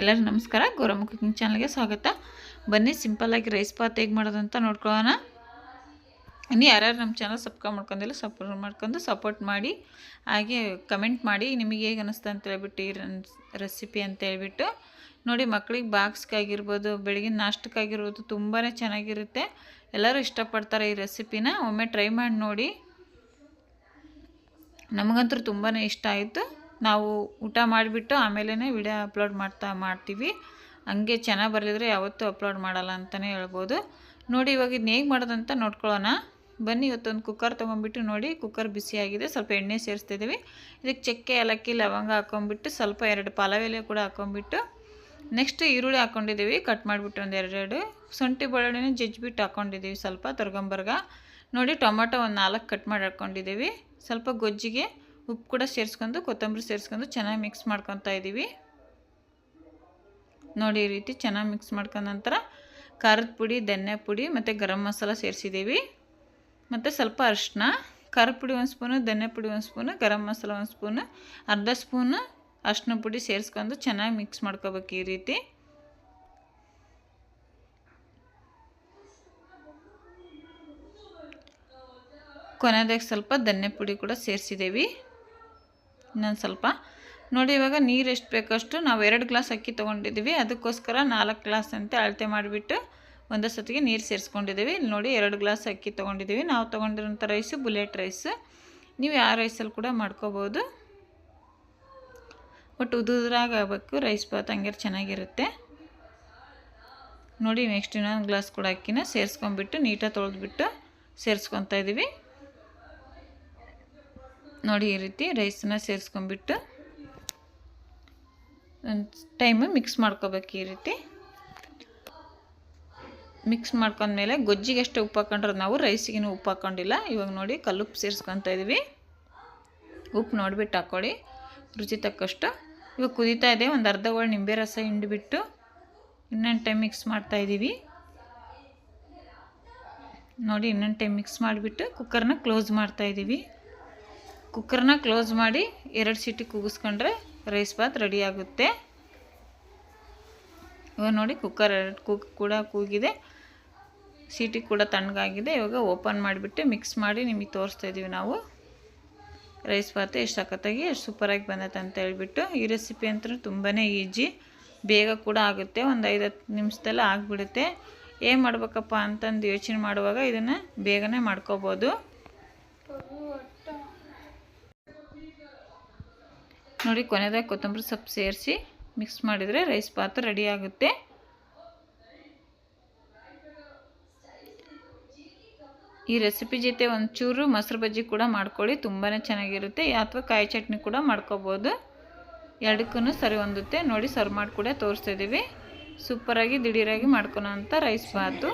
ಎಲ್ಲರಿಗೂ ನಮಸ್ಕಾರ. ಗೌರಮ್ಮ ಕುಕಿಂಗ್ ಚಾನಲ್ಗೆ ಸ್ವಾಗತ. ಬನ್ನಿ ಸಿಂಪಲ್ಲಾಗಿ ರೈಸ್ ಪಾತ್ ಹೇಗೆ ಮಾಡೋದಂತ ನೋಡ್ಕೊಳ್ಳೋಣ. ಇನ್ನು ಯಾರ್ಯಾರು ನಮ್ಮ ಚಾನಲ್ ಸಬ್ಸ್ಕ್ರೈಬ್ ಮಾಡ್ಕೊಂಡಿಲ್ಲ ಸಪೋರ್ಟ್ ಮಾಡ್ಕೊಂಡು ಸಪೋರ್ಟ್ ಮಾಡಿ, ಹಾಗೆ ಕಮೆಂಟ್ ಮಾಡಿ. ನಿಮಗೆ ಹೇಗೆ ಅನ್ನಿಸ್ತು ಅಂತ ಹೇಳ್ಬಿಟ್ಟು ಈ ರೆಸಿಪಿ ಅಂತ ಹೇಳ್ಬಿಟ್ಟು. ನೋಡಿ, ಮಕ್ಳಿಗೆ ಬಾಕ್ಸ್ಗಾಗಿರ್ಬೋದು ಬೆಳಗಿನ ನಾಷ್ಟಕ್ಕಾಗಿರ್ಬೋದು ತುಂಬಾ ಚೆನ್ನಾಗಿರುತ್ತೆ. ಎಲ್ಲರೂ ಇಷ್ಟಪಡ್ತಾರೆ ಈ ರೆಸಿಪಿನ ಒಮ್ಮೆ ಟ್ರೈ ಮಾಡಿ ನೋಡಿ. ನಮಗಂತೂ ತುಂಬಾ ಇಷ್ಟ ಆಯಿತು. ನಾವು ಊಟ ಮಾಡಿಬಿಟ್ಟು ಆಮೇಲೆ ವಿಡಿಯೋ ಅಪ್ಲೋಡ್ ಮಾಡ್ತಾ ಮಾಡ್ತೀವಿ. ಹಂಗೆ ಚೆನ್ನಾಗಿ ಬರಲಿದ್ರೆ ಯಾವತ್ತೂ ಅಪ್ಲೋಡ್ ಮಾಡಲ್ಲ ಅಂತಲೇ ಹೇಳ್ಬೋದು. ನೋಡಿ ಇವಾಗ ಇದನ್ನ ಹೇಗೆ ಮಾಡೋದಂತ ನೋಡ್ಕೊಳ್ಳೋಣ. ಬನ್ನಿ ಇವತ್ತೊಂದು ಕುಕ್ಕರ್ ತೊಗೊಂಬಿಟ್ಟು ನೋಡಿ, ಕುಕ್ಕರ್ ಬಿಸಿಯಾಗಿದೆ ಸ್ವಲ್ಪ ಎಣ್ಣೆ ಸೇರಿಸ್ತಿದ್ದೀವಿ ಇದಕ್ಕೆ ಚಕ್ಕೆ, ಏಲಕ್ಕಿ, ಲವಂಗ ಹಾಕೊಂಡ್ಬಿಟ್ಟು ಸ್ವಲ್ಪ ಎರಡು ಪಲಾವೆಲೆ ಕೂಡ ಹಾಕೊಂಡ್ಬಿಟ್ಟು ನೆಕ್ಸ್ಟ್ ಈರುಳ್ಳಿ ಹಾಕ್ಕೊಂಡಿದ್ದೀವಿ ಕಟ್ ಮಾಡಿಬಿಟ್ಟು ಒಂದು ಎರಡೆರಡು. ಶುಂಠಿ ಬೆಳ್ಳುಳ್ಳಿನ ಜಜ್ಜಿಬಿಟ್ಟು ಹಾಕ್ಕೊಂಡಿದ್ದೀವಿ ಸ್ವಲ್ಪ ತೊರ್ಗಂಬರ್ಗ. ನೋಡಿ ಟೊಮೊಟೊ ಒಂದು ನಾಲ್ಕು ಕಟ್ ಮಾಡಿ ಹಾಕ್ಕೊಂಡಿದ್ದೀವಿ ಸ್ವಲ್ಪ ಗೊಜ್ಜಿಗೆ ಉಪ್ಪು ಕೂಡ ಸೇರಿಸ್ಕೊಂಡು ಕೊತ್ತಂಬರಿ ಸೇರಿಸ್ಕೊಂಡು ಚೆನ್ನಾಗಿ ಮಿಕ್ಸ್ ಮಾಡ್ಕೊತಾ ಇದ್ದೀವಿ ನೋಡಿ ಈ ರೀತಿ ಚೆನ್ನಾಗಿ ಮಿಕ್ಸ್ ಮಾಡ್ಕೊಂಡ ನಂತರ ಖಾರದ ಪುಡಿ, ಧನ್ಯ ಪುಡಿ ಮತ್ತು ಗರಂ ಮಸಾಲ ಸೇರಿಸಿದ್ದೀವಿ ಮತ್ತು ಸ್ವಲ್ಪ ಅರಿಶಿನ ಖಾರದ ಪುಡಿ ಒಂದು ಸ್ಪೂನು, ಧನ್ಯ ಪುಡಿ ಒಂದು ಸ್ಪೂನು, ಗರಂ ಮಸಾಲ ಒಂದು ಸ್ಪೂನು, ಅರ್ಧ ಸ್ಪೂನು ಅರಿಶಿನ ಪುಡಿ ಸೇರಿಸ್ಕೊಂಡು ಚೆನ್ನಾಗಿ ಮಿಕ್ಸ್ ಮಾಡ್ಕೋಬೇಕು ಈ ರೀತಿ. ಕೊನೆಯದಾಗಿ ಸ್ವಲ್ಪ ಧನ್ಯ ಪುಡಿ ಕೂಡ ಸೇರಿಸಿದ್ದೀವಿ ಇನ್ನೊಂದು ಸ್ವಲ್ಪ. ನೋಡಿ, ಇವಾಗ ನೀರು ಎಷ್ಟು ಬೇಕಷ್ಟು ನಾವು ಎರಡು ಗ್ಲಾಸ್ ಅಕ್ಕಿ ತೊಗೊಂಡಿದ್ದೀವಿ ಅದಕ್ಕೋಸ್ಕರ ನಾಲ್ಕು ಗ್ಲಾಸ್ ಅಂತ ಅಳತೆ ಮಾಡಿಬಿಟ್ಟು ಒಂದೇ ಸತಿಗೆ ನೀರು ಸೇರಿಸ್ಕೊಂಡಿದ್ದೀವಿ ಇಲ್ಲಿ ನೋಡಿ, ಎರಡು ಗ್ಲಾಸ್ ಅಕ್ಕಿ ತೊಗೊಂಡಿದ್ದೀವಿ ನಾವು ತೊಗೊಂಡಿರೋಂಥ ರೈಸು ಬುಲೆಟ್ ರೈಸ್ ನೀವು ಯಾವ ರೈಸಲ್ಲಿ ಕೂಡ ಮಾಡ್ಕೋಬೋದು. ಬಟ್ ಉದುದ್ರಾಗಬೇಕು ರೈಸ್ ಬಾತ್ ಹಂಗೆ ಚೆನ್ನಾಗಿರುತ್ತೆ. ನೋಡಿ, ನೆಕ್ಸ್ಟ್ ಇನ್ನೊಂದು ಗ್ಲಾಸ್ ಕೂಡ ಅಕ್ಕಿನ ಸೇರಿಸ್ಕೊಂಡ್ಬಿಟ್ಟು ನೀಟಾಗಿ ತೊಳೆದ್ಬಿಟ್ಟು ಸೇರಿಸ್ಕೊತಾ ಇದ್ದೀವಿ ನೋಡಿ ಈ ರೀತಿ ರೈಸನ್ನ ಸೇರಿಸ್ಕೊಂಡ್ಬಿಟ್ಟು ಒಂದು ಟೈಮು ಮಿಕ್ಸ್ ಮಾಡ್ಕೋಬೇಕು ಈ ರೀತಿ. ಮಿಕ್ಸ್ ಮಾಡ್ಕೊಂಡ್ಮೇಲೆ ಗೊಜ್ಜಿಗೆ ಎಷ್ಟು ಉಪ್ಪು ಹಾಕೊಂಡ್ರೆ ನಾವು ರೈಸಿಗೇನು ಉಪ್ಪು ಹಾಕೊಂಡಿಲ್ಲ. ಇವಾಗ ನೋಡಿ ಕಲ್ಲುಪ್ಪು ಸೇರಿಸ್ಕೊತಾ ಇದ್ದೀವಿ ಉಪ್ಪು ನೋಡಿಬಿಟ್ಟು ಹಾಕ್ಕೊಳ್ಳಿ ರುಚಿ ತಕ್ಕಷ್ಟು. ಇವಾಗ ಕುದೀತಾ ಇದೆ, ಒಂದು ಅರ್ಧ ಒಳ್ಳೆ ನಿಂಬೆ ರಸ ಹಿಂಡಿಬಿಟ್ಟು ಇನ್ನೊಂದು ಟೈಮ್ ಮಿಕ್ಸ್ ಮಾಡ್ತಾ ಇದ್ದೀವಿ ನೋಡಿ ಇನ್ನೊಂದು ಟೈಮ್ ಮಿಕ್ಸ್ ಮಾಡಿಬಿಟ್ಟು ಕುಕ್ಕರ್ನ ಕ್ಲೋಸ್ ಮಾಡ್ತಾಯಿದ್ದೀವಿ ಕುಕ್ಕರ್ನ ಕ್ಲೋಸ್ ಮಾಡಿ ಎರಡು ಸೀಟಿ ಕೂಗಿಸ್ಕೊಂಡ್ರೆ ರೈಸ್ ಬಾತ್ ರೆಡಿ ಆಗುತ್ತೆ. ಇವಾಗ ನೋಡಿ ಕುಕ್ಕರ್ ಎರಡು ಕೂಗ್ ಕೂಡ ಕೂಗಿದೆ. ಸೀಟಿ ಕೂಡ ತಣ್ಣಗಾಗಿದೆ. ಇವಾಗ ಓಪನ್ ಮಾಡಿಬಿಟ್ಟು ಮಿಕ್ಸ್ ಮಾಡಿ ನಿಮಗೆ ತೋರಿಸ್ತಾ ಇದ್ದೀವಿ ನಾವು. ರೈಸ್ ಬಾತ್ ಎಷ್ಟು ಸಖತ್ತಾಗಿ, ಎಷ್ಟು ಸೂಪರಾಗಿ ಬಂದೈತೆ ಅಂತ ಹೇಳಿಬಿಟ್ಟು ಈ ರೆಸಿಪಿ ಅಂತೂ ತುಂಬಾ ಈಜಿ ಬೇಗ ಕೂಡ ಆಗುತ್ತೆ. ಒಂದು ಐದು ಹತ್ತು ನಿಮಿಷದಲ್ಲಿ ಆಗಿಬಿಡುತ್ತೆ. ಏನು ಮಾಡ್ಬೇಕಪ್ಪ ಅಂತಂದು ಯೋಚನೆ ಮಾಡುವಾಗ ಇದನ್ನು ಬೇಗನೆ ಮಾಡ್ಕೋಬೋದು. ನೋಡಿ ಕೊನೆದಾಗ ಕೊತ್ತಂಬರಿ ಸೊಪ್ಪು ಸೇರಿಸಿ ಮಿಕ್ಸ್ ಮಾಡಿದರೆ ರೈಸ್ ಪಾತ್ರ ರೆಡಿ ಆಗುತ್ತೆ. ಈ ರೆಸಿಪಿ ಜೊತೆ ಒಂಚೂರು ಮೊಸರು ಬಜ್ಜಿ ಕೂಡ ಮಾಡ್ಕೊಳ್ಳಿ ತುಂಬಾ ಚೆನ್ನಾಗಿರುತ್ತೆ. ಅಥವಾ ಕಾಯಿ ಚಟ್ನಿ ಕೂಡ ಮಾಡ್ಕೋಬೋದು. ಎರಡಕ್ಕೂ ಸರಿ ಹೊಂದುತ್ತೆ. ನೋಡಿ ಸರ್ವ್ ಮಾಡಿ ಕೂಡ ತೋರಿಸ್ತಿದ್ದೀವಿ ಸೂಪರಾಗಿ, ದಿಢೀರಾಗಿ ಮಾಡ್ಕೊಳೋ ಅಂಥ ರೈಸ್ ಬಾತು.